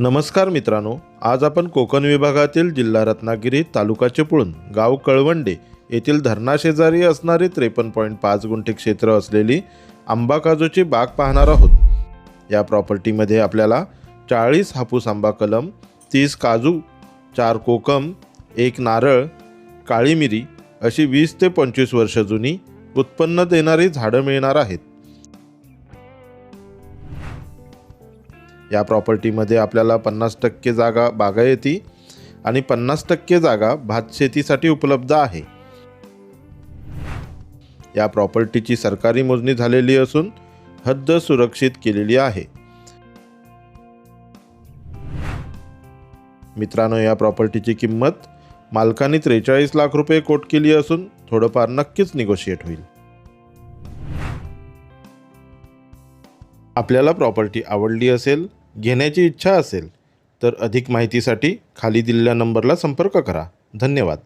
नमस्कार मित्रांनो आज आपण कोकण विभागातील जिल्हा रत्नागिरी तालुका चिपळूण गाव कळवंडे येथील धरणाशेजारी असणारी त्रेपन्न पॉईंट पाच गुंठे क्षेत्र असलेली आंबा काजूची बाग पाहणार आहोत. या प्रॉपर्टीमध्ये आपल्याला चाळीस हापूस आंबा कलम तीस काजू चार कोकम एक नारळ काळी मिरी अशी वीस ते पंचवीस वर्ष जुनी उत्पन्न देणारी झाडं मिळणार आहेत. या प्रॉपर्टीमध्ये आपल्याला पन्नास टक्के जागा बागायती आणि पन्नास टक्के जागा भात शेतीसाठी उपलब्ध आहे. या प्रॉपर्टीची सरकारी मोजणी झालेली असून हद्द सुरक्षित केलेली आहे. मित्रांनो या प्रॉपर्टीची किंमत मालकाने त्रेचाळीस लाख रुपये कोट केली असून थोडंफार नक्कीच निगोशिएट होईल. आपल्याला प्रॉपर्टी आवडली असेल घेण्याची इच्छा असेल तर अधिक माहितीसाठी खाली दिलेल्या नंबरला संपर्क करा. धन्यवाद.